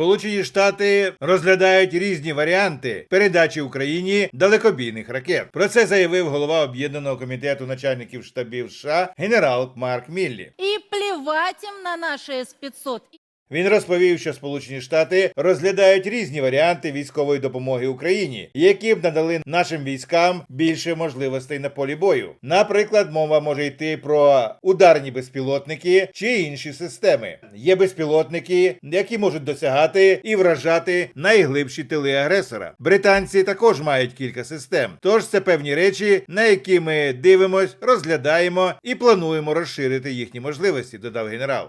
Сполучені Штати розглядають різні варіанти передачі Україні далекобійних ракет. Про це заявив голова об'єднаного комітету начальників штабів США генерал Марк Міллі. І плівать їм на наші С-500. Він розповів, що Сполучені Штати розглядають різні варіанти військової допомоги Україні, які б надали нашим військам більше можливостей на полі бою. Наприклад, мова може йти про ударні безпілотники чи інші системи. Є безпілотники, які можуть досягати і вражати найглибші тили агресора. Британці також мають кілька систем. Тож це певні речі, на які ми дивимось, розглядаємо і плануємо розширити їхні можливості, додав генерал.